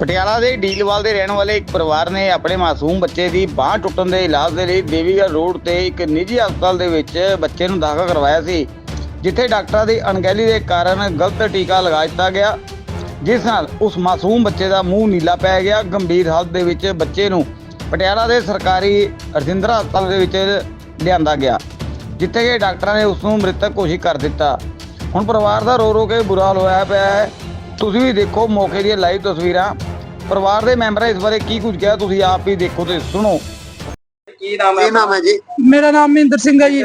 ਪਟਿਆਲਾ ਦੇ ਡੀਲਵਾਲ ਦੇ ਰਹਿਣ ਵਾਲੇ ਇੱਕ ਪਰਿਵਾਰ ਨੇ ਆਪਣੇ ਮਾਸੂਮ ਬੱਚੇ ਦੀ ਬਾਹ ਟੁੱਟਣ ਦੇ ਇਲਾਜ ਦੇ ਲਈ ਦੇਵੀਗੜ੍ਹ ਰੋਡ ਤੇ ਇੱਕ ਨਿੱਜੀ ਹਸਪਤਾਲ ਦੇ ਵਿੱਚ ਬੱਚੇ ਨੂੰ ਦਾਖਲ ਕਰਵਾਇਆ ਸੀ, ਜਿੱਥੇ ਡਾਕਟਰਾਂ ਦੀ ਅਣਗਹਿਲੀ ਦੇ ਕਾਰਨ ਗਲਤ ਟੀਕਾ ਲਗਾ ਦਿੱਤਾ ਗਿਆ। ਜਿਸ ਨਾਲ ਉਸ ਮਾਸੂਮ ਬੱਚੇ ਦਾ ਮੂੰਹ ਨੀਲਾ ਪੈ ਗਿਆ। ਗੰਭੀਰ ਹਾਲਤ ਦੇ ਵਿੱਚ ਬੱਚੇ ਨੂੰ ਪਟਿਆਲਾ ਦੇ ਸਰਕਾਰੀ ਰਜਿੰਦਰਾ ਹਸਪਤਾਲ ਦੇ ਵਿੱਚ ਲਿਆਂਦਾ ਗਿਆ, ਜਿੱਥੇ ਕਿ ਡਾਕਟਰਾਂ ਨੇ ਉਸ ਨੂੰ ਮ੍ਰਿਤਕ ਘੋਸ਼ਿਤ ਕਰ ਦਿੱਤਾ। ਹੁਣ ਪਰਿਵਾਰ ਦਾ ਰੋ ਰੋ ਕੇ ਬੁਰਾ ਹਾਲ ਹੋਇਆ ਪਿਆ ਹੈ। ਤੁਸੀਂ ਵੀ ਦੇਖੋ ਮੌਕੇ ਦੀਆਂ ਲਾਈਵ ਤਸਵੀਰਾਂ। ਪਰਿਵਾਰ ਦੇ ਮੈਂਬਰਾਂ ਇਸ ਬਾਰੇ ਕੀ ਕੁਝ ਕਿਹਾ? ਤੁਸੀਂ ਆਪ ਹੀ ਦੇਖੋ ਤੇ ਸੁਣੋ। ਕੀ ਨਾਮ ਹੈ ਕੀ ਨਾਮ ਹੈ ਜੀ? ਮੇਰਾ ਨਾਮ ਮਹਿੰਦਰ ਸਿੰਘ ਹੈ ਜੀ।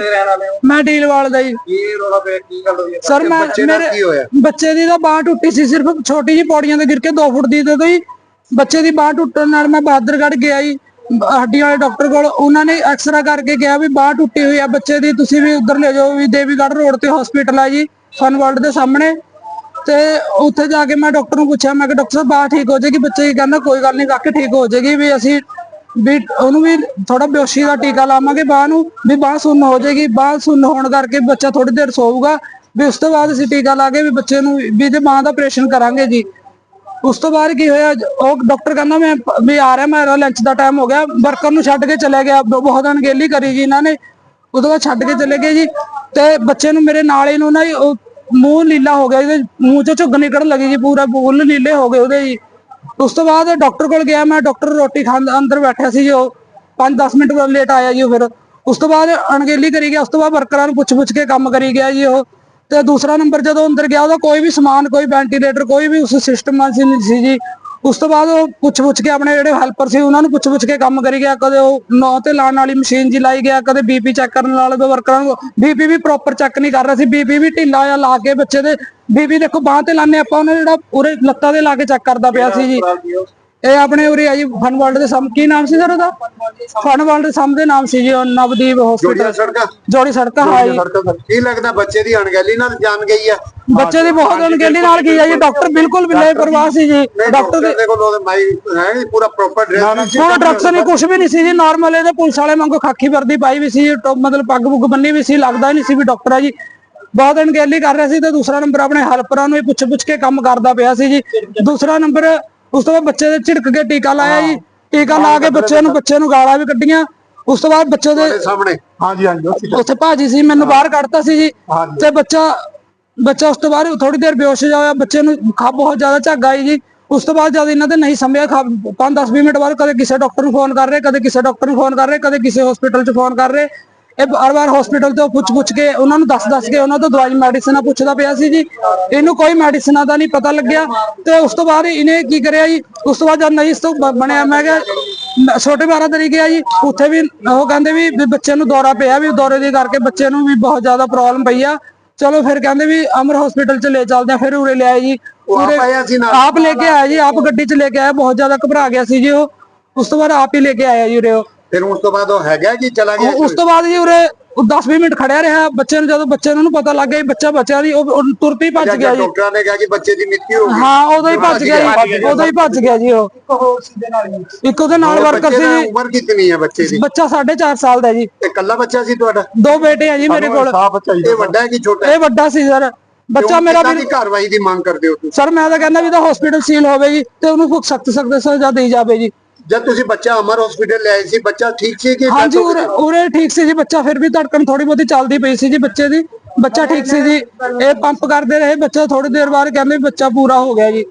ਮੈਂ ਡੀਲਵਾਲ ਦਾ ਜੀ। ਕੀ ਰੋਲਾ ਪਿਆ? ਕੀ ਗੱਲ ਹੋਈ ਸਰ ਮੈਂ ਬੱਚੇ ਮੇਰੇ ਦੀ ਤਾਂ ਬਾਹ ਟੁੱਟੀ ਸੀ ਸਿਰਫ ਛੋਟੀ ਜੀ ਪੌੜੀਆਂ ਤੇ ਗਿਰ ਕੇ 2 ਫੁੱਟ ਦੀ ਤੇ ਤੋਂ ਹੀ ਬੱਚੇ ਦੀ ਬਾਹ ਟੁੱਟਣ ਨਾਲ ਮੈਂ ਬਹਾਦਰਗੜ੍ਹ ਗਿਆ ਜੀ। ਹੱਡੀਆਂ ਵਾਲੇ ਡਾਕਟਰ ਕੋਲ ਉਹਨਾਂ ਨੇ ਐਕਸਰਾ ਕਰਕੇ ਕਿਹਾ ਵੀ ਬਾਹ ਟੁੱਟੀ ਹੋਈ ਆ ਬੱਚੇ ਦੀ ਤੁਸੀਂ ਵੀ ਉਧਰ ਲੈ ਜਾਓ ਵੀ ਦੇਵੀਗੜ੍ਹ ਰੋਡ ਤੇ ਹਸਪੀਟਲ ਆ ਜੀ ਫਨ ਵਰਲਡ ਦੇ ਸਾਹਮਣੇ। ਤੇ ਉੱਥੇ ਜਾ ਕੇ ਮੈਂ ਡਾਕਟਰ ਨੂੰ ਪੁੱਛਿਆ, ਮੈਂ ਕਿ ਡਾਕਟਰ ਸਾਹਿਬ ਬਾਹ ਠੀਕ ਹੋ ਜਾਏਗੀ? ਬੱਚੇ ਕਹਿੰਦਾ, ਕੋਈ ਗੱਲ ਨਹੀਂ ਕਾਕੇ ਠੀਕ ਹੋ ਜਾਏਗੀ ਵੀ ਅਸੀਂ ਵੀ ਉਹਨੂੰ ਵੀ ਥੋੜਾ ਬੇਹੋਸ਼ੀ ਦਾ ਟੀਕਾ ਲਾਵਾਂਗੇ ਬਾਹ ਨੂੰ, ਵੀ ਬਾਹ ਸੁੰਨ ਹੋ ਜਾਏਗੀ ਬਾਹ ਸੁੰਨ ਹੋਣ ਕਰਕੇ ਬੱਚਾ ਥੋੜੀ ਦੇਰ ਸੋਊਗਾ, ਵੀ ਉਸ ਤੋਂ ਬਾਅਦ ਅਸੀਂ ਟੀਕਾ ਲਾ ਕੇ ਵੀ ਬੱਚੇ ਨੂੰ, ਵੀ ਤੇ ਬਾਹ ਦਾ ਆਪਰੇਸ਼ਨ ਕਰਾਂਗੇ ਜੀ। ਉਸ ਤੋਂ ਬਾਅਦ ਕੀ ਹੋਇਆ, ਉਹ ਡਾਕਟਰ ਕਹਿੰਦਾ, ਮੈਂ ਵੀ ਆ ਰਿਹਾ ਮੇਰਾ ਲੰਚ ਦਾ ਟਾਈਮ ਹੋ ਗਿਆ ਵਰਕਰ ਨੂੰ ਛੱਡ ਕੇ ਚਲੇ ਗਿਆ ਬ- ਬਹੁਤ ਅਣਗਹਿਲੀ ਕਰੀ ਜੀ ਇਹਨਾਂ ਨੇ ਉਦੋਂ ਬਾਅਦ ਛੱਡ ਕੇ ਚਲੇ ਗਏ ਜੀ, ਤੇ ਬੱਚੇ ਨੂੰ ਮੇਰੇ ਨਾਲ ਹੀ ਨੂੰ ਨਾ ਉਹ ਮੂੰਹ ਨੀਲਾ ਹੋ ਗਿਆ ਇਹਦੇ, ਮੂੰਹ ਚੋਂ ਝੁੱਗ ਨਿਕਲਣ ਲੱਗੀ ਜੀ, ਪੂਰਾ ਬੁੱਲ ਨੀਲੇ ਹੋ ਗਏ ਉਹਦੇ ਜੀ। ਉਸ ਤੋਂ ਬਾਅਦ ਡਾਕਟਰ ਕੋਲ ਗਿਆ ਮੈਂ ਡਾਕਟਰ ਰੋਟੀ ਖਾਣ ਅੰਦਰ ਬੈਠਿਆ ਸੀ ਜੀ ਉਹ। 5-10 ਮਿੰਟ ਲੇਟ ਆਇਆ ਜੀ ਉਹ ਫਿਰ। ਉਸ ਤੋਂ ਬਾਅਦ ਅਣਗਹਿਲੀ ਕਰੀ ਗਿਆ, ਉਸ ਤੋਂ ਬਾਅਦ ਵਰਕਰਾਂ ਨੂੰ ਪੁੱਛ-ਪੁੱਛ ਕੇ ਕੰਮ ਕਰੀ ਗਿਆ ਜੀ ਉਹ। ਤੇ ਦੂਸਰਾ ਨੰਬਰ ਜਦੋਂ ਅੰਦਰ ਗਿਆ, ਉਹਦਾ ਕੋਈ ਵੀ ਸਮਾਨ, ਕੋਈ ਵੈਂਟੀਲੇਟਰ ਕੋਈ ਵੀ ਉਸ ਸਿਸਟਮ ਨਾਲ ਸੀ ਜੀ। ਉਸ ਤੋਂ ਬਾਅਦ ਉਹ ਪੁੱਛ-ਪੁੱਛ ਕੇ ਆਪਣੇ ਜਿਹੜੇ ਹੈਲਪਰ ਸੀ ਉਹਨਾਂ ਨੂੰ ਪੁੱਛ-ਪੁੱਛ ਕੇ ਕੰਮ ਕਰੀ ਗਿਆ। ਕਦੇ ਉਹ ਨੌ ਤੇ ਲਾਉਣ ਵਾਲੀ ਮਸ਼ੀਨ ਜੀ ਲਾਈ ਗਿਆ ਕਦੇ ਬੀਪੀ ਚੈੱਕ ਕਰਨ ਵਾਲੇ ਦੇ ਵਰਕਰਾਂ ਨੂੰ ਬੀਪੀ ਵੀ ਪ੍ਰੋਪਰ ਚੈੱਕ ਨਹੀਂ ਕਰ ਰਿਹਾ ਸੀ। ਬੀਪੀ ਵੀ ਢਿੱਲਾ ਆ ਲਾ ਕੇ ਬੱਚੇ ਦੇ ਬੀਪੀ ਦੇਖੋ ਬਾਹ ਤੇ ਲਾਣੇ ਆਪਾਂ ਉਹਨੇ ਜਿਹੜਾ ਉਰੇ ਲੱਤਾਂ ਦੇ ਲਾ ਕੇ ਚੈੱਕ ਕਰਦਾ ਪਿਆ ਸੀ ਜੀ। ਇਹ ਆਪਣੇ ਉਰੇ ਆ ਜੀ ਫਨ ਵਰਲਡ ਦੇ ਸਾਹਮਣੇ ਕੀ ਨਾਮ ਸੀ ਸਰ ਉਹਦਾ? ਫਨ ਵਰਲਡ ਦੇ ਸਾਹਮਣੇ ਨਾਮ ਸੀ ਜੀ ਉਹ ਨਵਦੀਪ ਹਸਪੀਟਲ ਸੜਕਾਂ। ਜੋੜੀ ਸੜਕਾਂ ਹਾਂ ਜੀ। ਕੀ ਲੱਗਦਾ ਬੱਚੇ ਦੀ ਅਣਗਹਿਲੀ ਨਾਲ ਜਾਨ ਗਈ ਆ? ਬੱਚੇ ਦੀ ਬਹੁਤ ਅਣਗਹਿਲੀ ਨਾਲ ਕੀ ਹੈ ਜੀ? ਡਾਕਟਰ ਬਿਲਕੁਲ ਵੀ ਪਰਵਾਹ ਸੀ ਜੀ। ਨਹੀਂ ਡਾਕਟਰ ਦੇ ਦੇ ਕੋਲ ਉਹਦੇ ਮਾਈ ਹੈ ਨੀ, ਪੂਰਾ ਪ੍ਰੋਪਰ ਡਰੈਸ ਹੁਣ ਡਰੱਗਸ ਨਹੀਂ ਕੁਝ ਵੀ ਨਹੀਂ ਸੀ ਜੀ। ਨਾਰਮਲ ਇਹਦੇ ਪੁਲਿਸ ਵਾਲੇ ਵਾਂਗੂ ਖਾਕੀ ਵਰਦੀ ਪਾਈ ਵੀ ਸੀ ਮਤਲਬ ਪੱਗ ਪੁੱਗ ਬੰਨੀ ਵੀ ਸੀ ਲੱਗਦਾ ਹੀ ਨਹੀਂ ਸੀ ਵੀ ਡਾਕਟਰ ਆ ਜੀ। ਬਹੁਤ ਅਣਗਹਿਲੀ ਕਰ ਰਿਹਾ ਸੀ ਤੇ ਦੂਸਰਾ ਨੰਬਰ ਆਪਣੇ ਹੈਲਪਰਾਂ ਨੂੰ ਇਹ ਪੁੱਛ ਪੁੱਛ ਕੇ ਕੰਮ ਕਰਦਾ ਪਿਆ ਸੀ ਜੀ। ਦੂਸਰਾ ਨੰਬਰ ਉਸ ਤੋਂ ਬਾਅਦ ਬੱਚੇ ਦੇ ਝਿੜਕ ਕੇ ਟੀਕਾ ਲਾਇਆ ਜੀ। ਟੀਕਾ ਲਾ ਕੇ ਬੱਚੇ ਨੂੰ ਬੱਚੇ ਨੂੰ ਗਾਲਾਂ ਵੀ ਕੱਢੀਆਂ। ਉਸ ਤੋਂ ਬਾਅਦ ਬੱਚੇ ਦੇ ਸਾਹਮਣੇ। ਹਾਂਜੀ ਹਾਂਜੀ ਉੱਥੇ ਭਾਜੀ ਸੀ ਮੈਨੂੰ ਬਾਹਰ ਕੱਢਤਾ ਸੀ ਜੀ। ਤੇ ਬੱਚਾ ਬੱਚਾ ਉਸ ਤੋਂ ਬਾਅਦ ਥੋੜੀ ਦੇਰ ਬੇਹੋਸ਼ ਜਿਹਾ ਹੋਇਆ, ਬੱਚੇ ਨੂੰ ਖਾ ਬਹੁਤ ਜ਼ਿਆਦਾ ਝੱਗ ਆਈ ਜੀ। ਉਸ ਤੋਂ ਬਾਅਦ ਜਦ ਇਹਨਾਂ ਦੇ ਨਹੀਂ ਸੰਭਿਆ ਖਾ 5-10 ਮਿੰਟ ਬਾਅਦ ਕਦੇ ਕਿਸੇ ਡਾਕਟਰ ਨੂੰ ਫੋਨ ਕਰ ਰਹੇ, ਕਦੇ ਕਿਸੇ ਡਾਕਟਰ ਨੂੰ ਫੋਨ ਕਰ ਰਹੇ, ਕਦੇ ਕਿਸੇ ਹਸਪੀਟਲ 'ਚ ਫੋਨ ਕਰ ਰਹੇ। ਇਹ ਬਾਰ-ਬਾਰ ਹਸਪੀਟਲ ਤੋਂ ਪੁੱਛ-ਪੁੱਛ ਕੇ, ਉਹਨਾਂ ਨੂੰ ਦੱਸ-ਦੱਸ ਕੇ ਉਹਨਾਂ ਤੋਂ ਦਵਾਈ ਮੈਡੀਸਿਨਾਂ ਪੁੱਛਦਾ ਪਿਆ ਸੀ ਜੀ। ਇਹਨੂੰ ਕੋਈ ਮੈਡੀਸਿਨਾਂ ਦਾ ਨਹੀਂ ਪਤਾ ਲੱਗਿਆ। ਤੇ ਉਸ ਤੋਂ ਬਾਅਦ ਇਹਨੇ ਕੀ ਕਰਿਆ ਜੀ? ਉਸ ਤੋਂ ਬਾਅਦ ਜਦ ਨਹੀਂ ਇਸ ਤੋਂ ਬਣਿਆ, ਮੈਂ ਕਿਹਾ ਛੋਟੇ 12 ਤਰੀ ਗਿਆ ਜੀ। ਉੱਥੇ ਵੀ ਉਹ ਕਹਿੰਦੇ ਵੀ ਵੀ ਬੱਚੇ ਨੂੰ ਦੌਰਾ ਪਿਆ ਵੀ ਦੌਰੇ ਦੇ ਕਰਕੇ ਬੱਚੇ ਨੂੰ ਵੀ ਬਹੁਤ ਜ਼ਿਆਦਾ ਪ੍ਰੋਬਲਮ ਪਈ ਆ। ਚਲੋ ਫਿਰ ਕਹਿੰਦੇ ਵੀ ਅਮਰ ਹਸਪੀਟਲ ਚ ਲੈ ਚੱਲਦੇ ਆ ਫਿਰ ਉਰੇ ਲੈ ਆਏ ਜੀ। ਉਰੇ-? ਆਪ ਲੈ ਕੇ ਆਇਆ ਜੀ ਆਪ ਗੱਡੀ ਚ ਲੈ ਕੇ ਆਇਆ ਬਹੁਤ ਜ਼ਿਆਦਾ ਘਬਰਾ ਗਿਆ ਸੀ ਜੀ ਉਹ। ਉਸ ਤੋਂ ਬਾਅਦ ਆਪ ਹੀ ਲੈ ਕੇ ਆਇਆ ਜੀ ਉਰੇ ਉਹ। ਫਿਰ ਉਸ ਤੋਂ ਬਾਅਦ ਉਹ ਹੈਗਾ ਕਿ ਚਲਾ ਗਿਆ ਉਸ ਤੋਂ ਬਾਅਦ ਜੀ ਉਰੇ 10-20 ਮਿੰਟ ਖੜਿਆ ਰਿਹਾ ਬੱਚੇ ਨੂੰ ਜਦੋਂ ਬੱਚੇ ਨੂੰ ਪਤਾ ਲੱਗ ਗਿਆ ਬੱਚਾ ਬਚਿਆ ਜੀ ਉਹ ਉਹ ਤੁਰਤ ਹੀ ਭੱਜ ਗਿਆ ਜੀ। ਡਾਕਟਰਾਂ ਨੇ ਕਿਹਾ ਕਿ ਬੱਚੇ ਦੀ ਮ੍ਰਿਤੂ ਹੋ ਗਈ। ਹਾਂ ਉਦੋਂ ਹੀ ਭੱਜ ਗਿਆ ਜੀ ਉਦੋਂ ਹੀ ਭੱਜ ਗਿਆ ਜੀ ਉਹ। ਇੱਕ ਉਹਦੇ ਨਾਲ ਵਰਕਰ ਬੱਚੇ ਸੀ ਦੀ ਜੀ ਉਮਰ ਕਿੰਨੀ ਹੈ ਬੱਚੇ ਦੀ? ਬੱਚਾ 4.5 ਸਾਲ ਦਾ ਜੀ। ਇਹ ਇਕੱਲਾ ਬੱਚਾ ਸੀ ਤੁਹਾਡਾ? ਦੋ ਬੇਟੇ ਆ ਜੀ ਮੇਰੇ ਕੋਲ। ਇਹ ਵੱਡਾ ਹੈ ਕਿ ਛੋਟਾ ਇਹ ਵੱਡਾ ਸੀ ਸਰ। ਬੱਚਾ ਮੇਰਾ ਵੀ ਦੀ ਕਾਰਵਾਈ ਦੀ ਮੰਗ ਕਰਦੇ ਹੋ ਤੁਸੀਂ? ਸਰ ਮੈਂ ਤਾਂ ਕਹਿੰਦਾ ਵੀ ਤਾਂ ਹਸਪੀਟਲ ਸੀਲ ਹੋਵੇ ਜੀ ਤੇ ਉਹਨੂੰ ਸਖਤ ਸਖਤ ਸਜ਼ਾ ਦੇਈ ਜਾਵੇ ਜੀ। ਜਦ ਤੁਸੀਂ ਬੱਚਾ ਅਮਰ ਹਸਪੀਟਲ ਲੈ ਆਏ ਸੀ ਬੱਚਾ ਠੀਕ ਸੀ ਕਿ ਹਾਂਜੀ ਉਰੇ ਉਰੇ ਠੀਕ ਸੀ ਜੀ ਬੱਚਾ ਫਿਰ ਵੀ ਧੜਕਣ ਥੋੜੀ ਬਹੁਤੀ ਚੱਲਦੀ ਪਈ ਸੀ ਜੀ ਬੱਚੇ ਦੀ। ਬੱਚਾ ਠੀਕ ਸੀ ਜੀ। ਇਹ ਪੰਪ ਕਰਦੇ ਰਹੇ ਬੱਚਾ ਥੋੜੀ ਦੇਰ ਬਾਅਦ ਕਹਿੰਦੇ ਬੱਚਾ ਪੂਰਾ ਹੋ ਗਿਆ ਜੀ।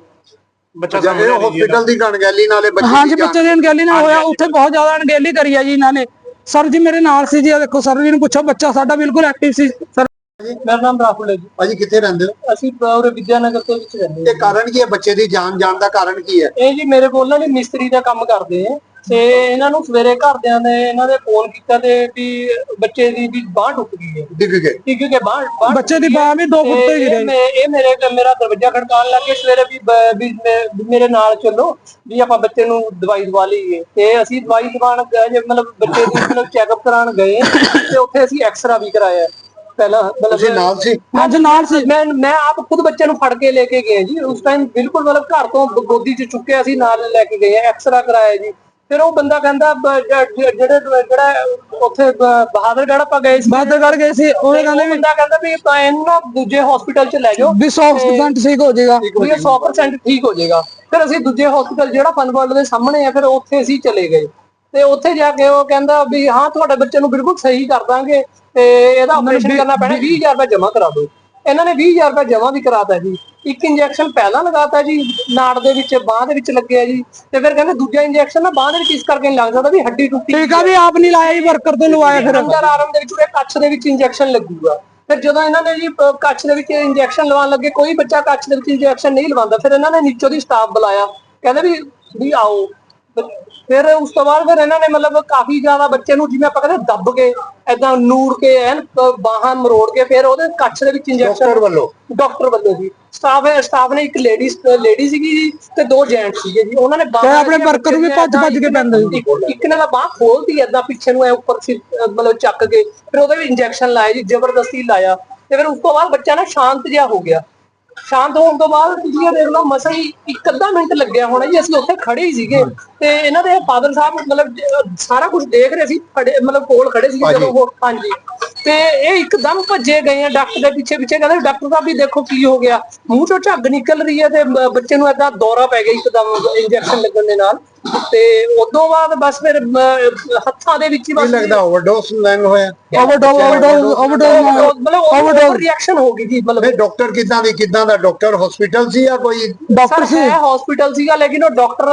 ਬੱਚਾ ਜਦ ਇਹ ਹਸਪੀਟਲ ਦੀ ਗਣਗੈਲੀ ਨਾਲੇ ਬੱਚੇ ਹਾਂਜੀ ਬੱਚੇ ਦੀ ਅਣਗਹਿਲੀ ਨਾਲ ਹੋਇਆ। ਉੱਥੇ ਬਹੁਤ ਜ਼ਿਆਦਾ ਅਣਗਹਿਲੀ ਕਰੀ ਆ ਜੀ ਇਹਨਾਂ ਨੇ। ਸਰ ਜੀ ਮੇਰੇ ਨਾਲ ਸੀ ਜੀ ਆਹ ਦੇਖੋ ਸਰ ਜੀ ਨੂੰ ਪੁੱਛੋ ਬੱਚਾ ਸਾਡਾ ਬਿਲਕੁਲ ਐਕਟਿਵ ਸੀ। ਸਰ ਮੇਰਾ ਨਾਮ ਰਾਹੁਲ ਹੈ ਜੀ। ਭਾਜੀ ਕਿੱਥੇ ਰਹਿੰਦੇ ਹੋ? ਅਸੀਂ ਪੂਰੇ ਵਿਦਿਆਨਗਰ ਦੇ ਵਿੱਚ ਰਹਿੰਦੇ ਇਹ ਕਾਰਨ ਕੀ ਹੈ? ਬੱਚੇ ਦੀ ਜਾਨ ਜਾਣ ਦਾ ਕਾਰਨ ਕੀ ਹੈ? ਇਹ ਜੀ ਮੇਰੇ ਕੋਲ ਨਾ ਜੀ ਮਿਸਤਰੀ ਦਾ ਕੰਮ ਕਰਦੇ ਆ ਤੇ ਇਹਨਾਂ ਨੂੰ ਸਵੇਰੇ ਘਰਦਿਆਂ ਨੇ ਇਹਨਾਂ ਦੇ ਫੋਨ ਕੀਤਾ ਤੇ ਵੀ ਬੱਚੇ ਦੀ ਵੀ ਬਾਹ ਟੁੱਟ ਗਈ ਹੈ। ਡਿੱਗ ਗਏ। ਹੈ ਕਿ ਬਾਹ ਬੱਚੇ ਦੀ ਬਾਹ ਵੀ 2 ਫੁੱਟ ਤੋਂ ਹੀ ਤੇ ਗਿਰੇ। ਇਹ ਮੇ- ਇਹ ਮੇਰੇ ਮੇਰਾ ਦਰਵਾਜ਼ਾ ਖੜਕਾਉਣ ਲੱਗੇ ਸਵੇਰੇ ਵੀ ਵੀ ਮੇਰੇ ਨਾਲ ਚੱਲੋ ਵੀ ਆਪਾਂ ਬੱਚੇ ਨੂੰ ਦਵਾਈ ਦਵਾ ਲਈਏ। ਤੇ ਅਸੀਂ ਦਵਾਈ ਦਵਾਣ ਗਏ ਜੇ ਮਤਲਬ ਬੱਚੇ ਦੀ ਮਤਲਬ ਚੈੱਕਅਪ ਕਰਾਉਣ ਗਏ ਤੇ ਉੱਥੇ ਅਸੀਂ ਐਕਸਰਾ ਵੀ ਕਰਾਇਆ। ਪਹਿਲਾਂ ਤੁਸੀਂ ਮਤਲਬ ਨਾਲ ਸੀ? ਅੱਜ ਨਾਲ ਸੀ। ਮੈਂ ਮੈਂ ਆਪ ਖੁਦ ਬੱਚੇ ਨੂੰ ਫੜ ਕੇ ਲੈ ਕੇ ਗਏ ਜੀ। ਉਸ ਟਾਈਮ ਬਿਲਕੁਲ ਮਤਲਬ ਘਰ ਤੋਂ ਗ- ਗੋਦੀ 'ਚ ਚੁੱਕਿਆ ਸੀ ਨਾਲ ਲੈ ਕੇ ਗਏ ਐਕਸਰਾ ਕਰਾਇਆ ਜੀ। ਫਿਰ ਉਹ ਬੰਦਾ ਕਹਿੰਦਾ ਬ- ਜ- ਜ- ਜਿਹੜੇ ਜਿਹੜਾ ਉੱਥੇ ਬ- ਬਹਾਦਰਗੜ੍ਹ ਆਪਾਂ ਗਏ ਸੀ। ਬਾਦਰਗੜ ਗਏ ਸੀ ਉਹਨੇ ਉਹ ਕਹਿੰਦੇ ਵੀ ਬੰਦਾ ਕਹਿੰਦਾ ਵੀ ਤਾਂ ਇਹਨੂੰ ਨਾ ਦੂਜੇ ਹਸਪੀਟਲ 'ਚ ਲੈ ਜਾਓ। ਵੀ 100% ਠੀਕ ਹੋ ਜਾਏਗਾ। ਵੀ ਇਹ 100% ਠੀਕ ਹੋ ਜਾਏਗਾ। ਫਿਰ ਅਸੀਂ ਦੂਜੇ ਹਸਪੀਟਲ ਜਿਹੜਾ ਫਨਵਰਲਡ ਦੇ ਸਾਹਮਣੇ ਆ ਫਿਰ ਉੱਥੇ ਅਸੀਂ ਚਲੇ ਗਏ। ਤੇ ਉੱਥੇ ਜਾ ਕੇ ਉਹ ਕਹਿੰਦਾ ਵੀ ਹਾਂ ਤੁਹਾਡੇ ਬੱਚੇ ਨੂੰ ਬਿਲਕੁਲ ਸਹੀ ਕਰ ਦਾਂਗੇ ਤੇ ਇਹਦਾ ਆਪਰੇਸ਼ਨ ਕਰਨਾ ਪੈਣਾ। 20000 ਰੁਪਏ ਜਮ੍ਹਾਂ ਕਰਾ ਦਿਓ। ਇਹਨਾਂ ਨੇ 20000 ਰੁਪਏ ਜਮ੍ਹਾਂ ਵੀ ਕਰਾਤਾ ਜੀ। ਇੱਕ ਇੰਜੈਕਸ਼ਨ ਪਹਿਲਾਂ ਲਗਾਤਾ ਜੀ ਨਾੜ ਦੇ ਵਿੱਚ ਬਾਹ ਦੇ ਵਿੱਚ ਲੱਗਿਆ ਜੀ। ਤੇ ਫਿਰ ਕਹਿੰਦੇ ਦੂਜਾ ਇੰਜੈਕਸ਼ਨ ਨਾ ਬਾਹ ਦੇ ਵਿੱਚ ਇਸ ਕਰਕੇ ਨਹੀਂ ਲੱਗ ਸਕਦਾ ਵੀ ਹੱਡੀ ਟੁੱਟੀ ਠੀਕ ਆ ਵੀ ਆਪ ਨਹੀਂ ਲਾਇਆ ਜੀ ਵਰਕਰ ਤੋਂ ਲਵਾਇਆ ਫਿਰ। ਅੰਦਰ ਆਰਮ ਦੇ ਵਿੱਚ ਉਹਦੇ ਕੱਚ ਦੇ ਵਿੱਚ ਇੰਜੈਕਸ਼ਨ ਲੱਗੂਗਾ। ਫਿਰ ਜਦੋਂ ਇਹਨਾਂ ਨੇ ਜੀ ਕੱਚ ਦੇ ਵਿੱਚ ਇੰਜੈਕਸ਼ਨ ਲਵਾਉਣ ਲੱਗੇ ਕੋਈ ਬੱਚਾ ਕੱਚ ਦੇ ਵਿੱਚ ਇੰਜੈਕਸ਼ਨ ਨਹੀਂ ਲਵਾਉਂਦਾ। ਫਿਰ ਇਹਨਾਂ ਨੇ ਨੀਚੋਂ ਦੀ ਸਟਾਫ ਬੁਲਾਇਆ। ਕਹਿੰਦੇ ਵੀ ਵੀ ਆਓ। ਫਿਰ ਉਸ ਤੋਂ ਬਾਅਦ ਫਿਰ ਇਹਨਾਂ ਨੇ ਮਤਲਬ ਕਾਫੀ ਜ਼ਿਆਦਾ ਬੱਚੇ ਨੂੰ ਜਿਵੇਂ ਆਪਾਂ ਕਹਿੰਦੇ ਦੱਬ ਕੇ ਐਦਾਂ ਨੂੜ ਕੇ ਐਨ ਬਾਹਾਂ ਮਰੋੜ ਕੇ ਫਿਰ ਉਹਦੇ ਕੱਚ ਦੇ ਵਿੱਚ ਇੰਜੈਕਸ਼ਨ ਡਾਕਟਰ ਵੱਲੋਂ? ਡਾਕਟਰ ਵੱਲੋਂ ਜੀ। ਸਟਾਫ ਸਟਾਫ ਨੇ ਇੱਕ ਲੇਡੀ ਲੇਡੀ ਸੀਗੀ ਜੀ ਤੇ ਦੋ ਜੈਂਟ ਸੀਗੇ ਜੀ। ਉਹਨਾਂ ਨੇ ਤੇ ਆਪਣੇ ਨੂੰ ਵੀ ਭੱਜ- ਭੱਜ ਕੇ ਪੈਂਦੇ ਸੀ। ਇੱਕ- ਨੇ ਤਾਂ ਬਾਹ ਖੋਲਦੀ ਏਦਾਂ ਪਿੱਛੇ ਨੂੰ ਐ ਉੱਪਰ ਮਤਲਬ ਚੱਕ ਕੇ। ਫਿਰ ਉਹਦੇ ਵੀ ਇੰਜੈਕਸ਼ਨ ਲਾਇਆ ਜੀ ਜ਼ਬਰਦਸਤੀ ਲਾਇਆ। ਤੇ ਫਿਰ ਉਸ ਤੋਂ ਬਾਅਦ ਬੱਚਾ ਨਾ ਸ਼ਾਂਤ ਜਿਹਾ ਹੋ ਗਿਆ। ਸ਼ਾਂਤ ਹੋਣ ਤੋਂ ਬਾਅਦ ਤੁਸੀਂ ਇਹ ਦੇਖ ਲਓ ਮਸਾ ਹੀ ਇੱਕ ਅੱਧਾ ਮਿੰਟ ਲੱਗਿਆ ਹੋਣਾ ਜੀ ਅਸੀਂ ਉੱਥੇ ਖੜੇ ਹੀ ਸੀਗੇ। ਤੇ ਇਹਨਾਂ ਦੇ ਫਾਦਰ ਸਾਹਿਬ ਮਤਲਬ ਸਾਰਾ ਕੁਝ ਦੇਖ ਰਹੇ ਸੀ ਖੜੇ ਮਤਲਬ ਕੋਲ ਖੜੇ ਸੀ ਜਦੋਂ ਉਹ ਹਾਂਜੀ। ਤੇ ਇਹ ਇੱਕਦਮ ਭੱਜੇ ਗਏ ਆ ਡਾਕਟਰ ਦੇ ਪਿੱਛੇ ਪਿੱਛੇ ਕਹਿੰਦੇ ਡਾਕਟਰ ਸਾਹਿਬ ਵੀ ਦੇਖੋ ਕੀ ਹੋ ਗਿਆ। ਮੂੰਹ ਚੋਂ ਝੱਗ ਨਿਕਲ ਰਹੀ ਹੈ ਤੇ ਬੱਚੇ ਨੂੰ ਏਦਾਂ ਦੌਰਾ ਪੈ ਗਿਆ ਇੱਕਦਮ ਇੰਜੈਕਸ਼ਨ ਲੱਗਣ ਦੇ ਨਾਲ। ਤੇ ਉਦੋਂ ਬਾਅਦ ਬਸ ਫਿਰ ਹੱਥਾਂ ਦੇ ਵਿੱਚ ਹੀ ਬਸ ਲੱਗਦਾ ਓਵਰਡੋਸ ਲੈਣ ਹੋਇਆ? ਓਵਰਡੋਜ਼ ਓਵਰਡੋਜ਼ ਓਵਰਡੋਜ਼ ਮਤਲਬ ਓਵਰ ਰਿਐਕਸ਼ਨ ਹੋ ਗਈ ਜੀ ਮਤਲਬ। ਨਹੀਂ ਡਾਕਟਰ ਕਿਦਾਂ ਦੀ ਕਿਦਾਂ ਦਾ? ਡਾਕਟਰ ਹਸਪੀਟਲ ਸੀ ਜਾਂ ਕੋਈ? ਡਾਕਟਰ ਸੀ। ਹਸਪੀਟਲ ਸੀਗਾ ਲੇਕਿਨ ਉਹ ਡਾਕਟਰ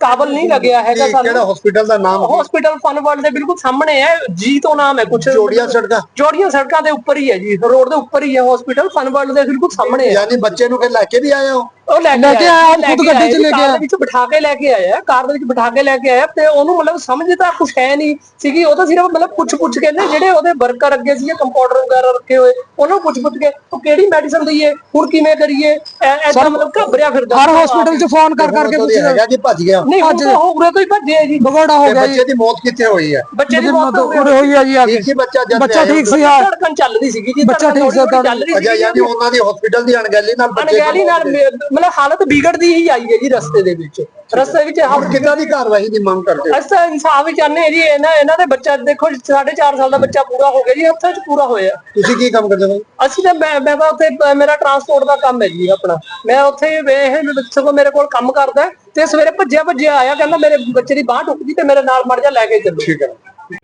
ਕਾਬਲ ਨਹੀਂ ਲੱਗਿਆ ਹੈਗਾ ਕਿਹੜਾ ਸਾਨੂੰ ਹਸਪੀਟਲ ਦਾ ਨਾਮ ਕੀ? ਹਸਪੀਟਲ ਫਨਵਰਲਡ ਦੇ ਬਿਲਕੁਲ ਸਾਹਮਣੇ ਹੈ ਜੀ ਤੋਂ ਨਾਮ ਹੈ ਕੁਝ ਜੋੜੀਆਂ ਸੜਕਾਂ? ਜੋੜੀਆਂ ਸੜਕਾਂ ਦੇ ਉੱਪਰ ਹੀ ਹੈ ਜੀ ਰੋਡ ਦੇ ਉੱਪਰ ਹੀ ਹੈ ਹਸਪੀਟਲ ਫਨਵਰਲਡ ਦੇ ਬਿਲਕੁਲ ਸਾਹਮਣੇ ਹੈ। ਯਾਨੀ ਬੱਚੇ ਨੂੰ ਫਿਰ ਲੈ ਕੇ ਵੀ ਆਏ ਹੋ ਉਹ ਲੈ ਲੈ ਕੇ ਆਇਆ, ਆਇਆ, ਖੁਦ ਗੱਡੀ 'ਚ ਲੈ ਕੇ ਕਾਰ ਆਇਆ। ਦੇ ਵਿੱਚ ਬਿਠਾ ਕੇ ਲੈ ਕੇ ਆਇਆ ਕਾਰ ਦੇ ਵਿੱਚ ਬਿਠਾ ਕੇ ਲੈ ਕੇ ਆਇਆ ਤੇ ਉਹਨੂੰ ਮਤਲਬ ਸਮਝ ਤਾਂ ਕੁਛ ਹੈ ਨਹੀਂ ਸੀਗੀ ਉਹ ਤਾਂ ਸਿਰਫ ਮਤਲਬ ਪੁੱਛ ਪੁੱਛ ਕੇ ਨਾ ਜਿਹੜੇ ਉਹਦੇ ਵਰਕਰ ਅੱਗੇ ਸੀਗੇ ਕੰਪਾਊਂਡਰ ਵਗੈਰਾ ਰੱਖੇ ਹੋਏ ਉਹਨੂੰ ਪੁੱਛ ਪੁੱਛ ਕੇ ਉਹ ਕਿਹੜੀ ਮੈਡੀਸਨ ਦਈਏ ਹੁਣ ਕਿਵੇਂ ਕਰੀਏ ਐਦਾਂ ਮਤਲਬ ਘਬਰਿਆ ਫਿਰਦਾ ਹਰ ਹਸਪੀਟਲ 'ਚ ਫੋਨ ਕਰ ਕਰਕੇ ਪੁੱਛਿਆ ਹੈਗਾ ਕਿ ਭੱਜ ਗਿਆ। ਨਹੀਂ ਹੁਣ ਤਾਂ ਉਹ ਉਰੇ ਤੋਂ ਹੀ ਭੱਜੇ ਜੀ। ਬਗੋੜਾ ਹੋ ਤੇ ਗਿਆ ਜੀ। ਬੱਚੇ ਦੀ ਮੌਤ ਕਿੱਥੇ ਹੋਈ ਹੈ? ਬੱਚੇ ਦੀ ਮੌਤ ਉਰੇ ਹੋਈ ਆ ਜੀ ਆ ਕੇ ਠੀਕ ਸੀ ਬੱਚਾ ਜਦ ਬੱਚਾ ਲਿਆਏ ਠੀਕ ਹੋ? ਸੀ ਆ ਧੜਕਣ ਚੱਲ ਰਹੀ ਸੀਗੀ ਜੀ ਬੱਚਾ ਧੜਕਣ ਠੀਕ ਸੀ, ਥੋੜ੍ਹੀ ਚੱਲ ਰਹੀ ਅੱਛਾ ਸੀਗੀ ਯਾਨੀ ਉਹਨਾਂ ਦੀ ਹਸਪੀਟਲ ਦੀ ਅਣਗਹਿਲੀ ਨਾਲ ਬੱਚੇ ਦੀ ਅਣਗਹਿਲੀ ਨਾਲ ਮੇ- ਮਤਲਬ ਹਾਲਤ ਵਿਗੜਦੀ ਹੀ ਆਈ ਹੈ ਜੀ ਰਸਤੇ ਦੇ ਵਿੱਚ। ਰਸਤੇ ਵਿੱਚ ਹੁਣ ਕਿੱਦਾਂ ਦੀ ਕਾਰਵਾਈ ਦੀ ਮੰਗ ਕਰਦੇ ਹੋ? ਅਸੀਂ ਤਾਂ ਇਨਸਾਫ ਹੀ ਚਾਹੁੰਦੇ ਹਾਂ ਜੀ ਇਹਨਾਂ ਇਹਨਾਂ ਦੇ ਬੱਚਾ ਦੇਖੋ 4.5 ਸਾਲ ਦਾ ਬੱਚਾ ਪੂਰਾ ਹੋ ਗਿਆ ਜੀ ਹੱਥਾਂ 'ਚ ਪੂਰਾ ਹੋਇਆ। ਤੁਸੀਂ ਕੀ ਕੰਮ ਕਰਦੇ ਹੋ? ਅਸੀਂ ਤਾਂ ਮੈਂ ਮੈਂ ਤਾਂ ਉੱਥੇ ਪ- ਮੇਰਾ ਟਰਾਂਸਪੋਰਟ ਦਾ ਕੰਮ ਹੈ ਜੀ ਆਪਣਾ। ਮੈਂ ਉੱਥੇ ਇਹ ਸਗੋਂ ਮੇਰੇ ਕੋਲ ਕੰਮ ਕਰਦਾ ਹੈ ਤੇ ਸਵੇਰੇ ਭੱਜਿਆ ਭੱਜਿਆ ਆਇਆ ਕਹਿੰਦਾ ਮੇਰੇ ਬੱਚੇ ਦੀ ਬਾਹ ਟੁੱਟ ਗਈ ਤੇ ਮੇਰੇ ਨਾਲ ਮੜ ਜਾ ਲੈ ਕੇ ਚੱਲੋ। ਠੀਕ ਹੈ।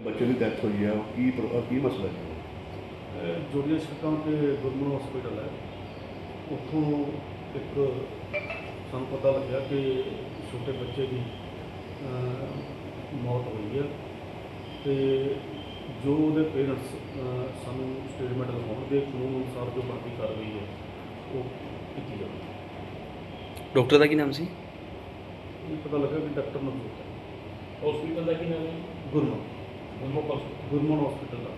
ਬੱਚੇ ਦੀ ਡੈਥ ਹੋਈ ਹੈ ਉਹ ਕੀ ਪ੍ਰੋ- ਕੀ ਮਸਲਾ ਹੈ ਜੋੜੀਆਂ ਸੜਕਾਂ ਤੇ ਗੁਰਮਨ ਹਸਪੀਟਲ ਹੈ। ਉੱਥੋਂ ਇੱਕ ਸਾਨੂੰ ਪਤਾ ਲੱਗਿਆ ਕਿ ਛੋਟੇ ਬੱਚੇ ਦੀ ਮੌਤ ਹੋਈ ਹੈ। ਤੇ ਜੋ ਉਹਦੇ ਪੇਰੈਂਟਸ ਸਾਨੂੰ ਸਟੇਟਮੈਂਟ ਲਿਖਾਉਣਗੇ ਕਾਨੂੰਨ ਅਨੁਸਾਰ ਜੋ ਬਣਦੀ ਕਾਰਵਾਈ ਹੈ ਉਹ ਕੀਤੀ ਜਾਵੇਗੀ। ਡਾਕਟਰ ਦਾ ਕੀ ਨਾਮ ਸੀ? ਇਹ ਪਤਾ ਲੱਗਾ ਕਿ ਡਾਕਟਰ ਨਵਜੋਤ ਹੈ। ਹਸਪੀਟਲ ਦਾ ਕੀ ਨਾਮ ਹੈ? ਗੁਰਮਨ ਗੁਰਮਨ ਹਸਪੀਟਲ ਦਾ।